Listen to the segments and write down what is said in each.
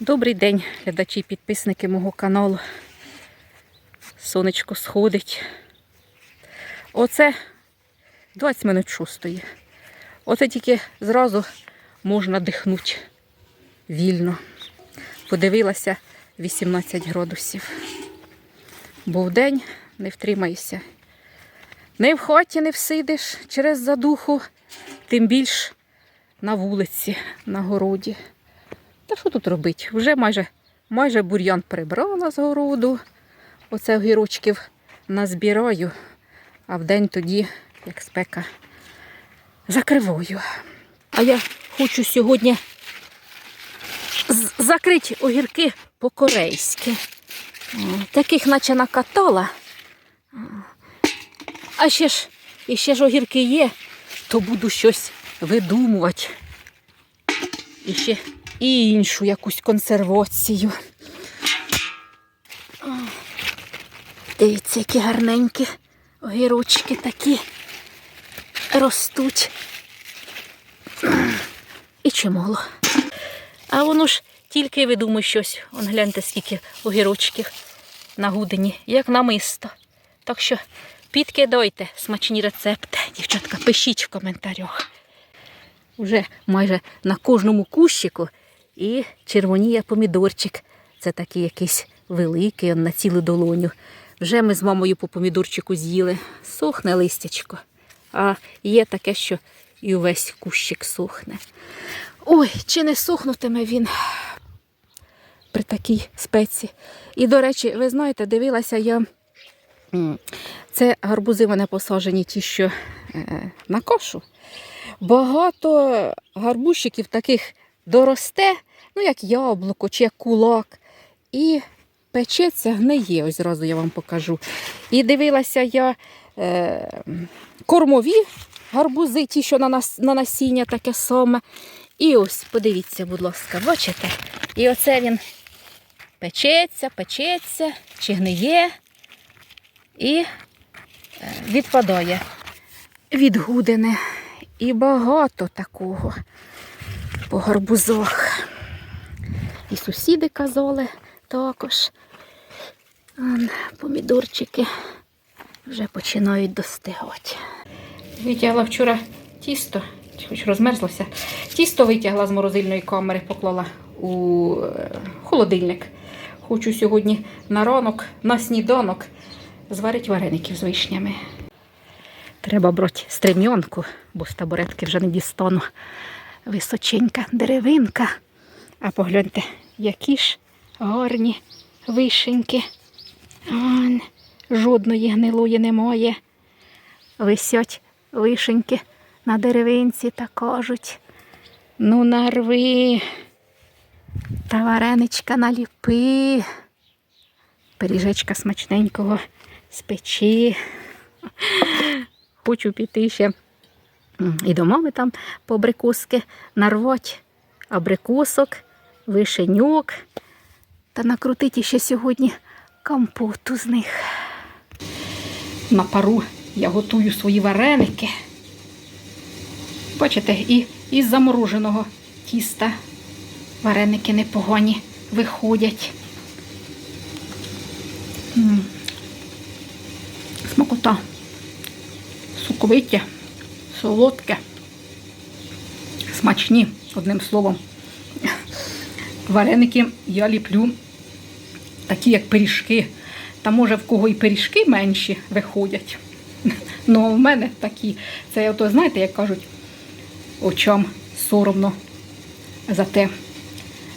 Добрий день, глядачі і підписники мого каналу. Сонечко сходить. Оце 20 минут шостої. Оце тільки зразу можна дихнути вільно. Подивилася 18 градусів. Бо вдень не втримаєшся. Не в хаті не всидиш через задуху, тим більш на вулиці, на городі. Та що тут робити? Вже майже, майже бур'ян прибрала з городу. Оце огірочків назбираю, а вдень тоді, як спека, закриваю. А я хочу сьогодні закрити огірки по-корейськи. Таких наче накатала. А ще ж, і ще ж огірки є, то буду щось видумувати. І ще і іншу якусь консервацію. Дивіться, які гарненькі огірочки такі ростуть. І чимало. А воно ж тільки видумує щось. Он гляньте, скільки огірочків на гудені, як намисто. Так що підкидайте смачні рецепти. Дівчатка, пишіть в коментарях. Уже майже на кожному кущику і червоніє помідорчик. Це такий якийсь великий, на цілу долоню. Вже ми з мамою по помідорчику з'їли. Сохне листячко. А є таке, що і увесь кущик сохне. Ой, чи не сохнутиме він при такій спеці. І, до речі, ви знаєте, дивилася я. Це гарбузи в мене посаджені ті, що е, на кошу. Багато гарбузчиків таких доросте, ну як яблуко чи як кулак. І печеться, гниє, ось зразу я вам покажу. І дивилася я е, кормові гарбузи, ті, що на, нас, на насіння таке саме. І ось, подивіться, будь ласка, бачите? І оце він печеться, печеться, чи гниє і е, відпадає від гудини. І багато такого по гарбузах. І сусіди казали також. Он, помідорчики вже починають достигати. Витягла вчора тісто, хоч розмерзлося. Тісто витягла з морозильної камери, поклала у е, холодильник. Хочу сьогодні на ранок, на сніданок зварити вареників з вишнями. Треба брати стрем'янку, бо з табуретки вже не дістану. Височенька деревинка. А погляньте, які ж гарні вишеньки. Ан, жодної гнилої немає. Висять вишеньки на деревинці та кажуть. Ну, нарви, та вареничка наліпи, пиріжечка смачненького спечи. Хочу піти ще і до мами там по абрикоски нарвать абрикосок, вишеньок та накрутити ще сьогодні компоту з них. На пару я готую свої вареники. Бачите, і із замороженого тіста вареники непогані виходять. М. Смакота соковиття, солодке, смачні, одним словом. Вареники я ліплю такі, як пиріжки. Та може в кого і пиріжки менші виходять. Ну, в мене такі. Це, ото, знаєте, як кажуть, очам соромно за те.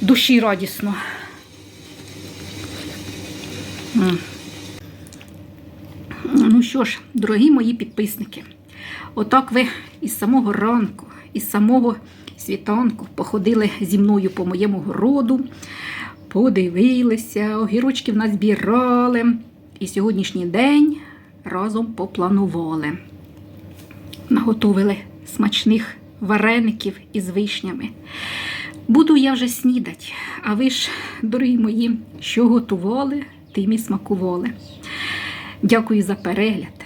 Душі радісно. Ну що ж, дорогі мої підписники, отак ви із самого ранку, із самого світанку походили зі мною по моєму городу, подивилися, огірочків назбирали. І сьогоднішній день разом попланували. Наготовили смачних вареників із вишнями. Буду я вже снідать, а ви ж, дорогі мої, що готували, тим і смакували. Дякую за перегляд.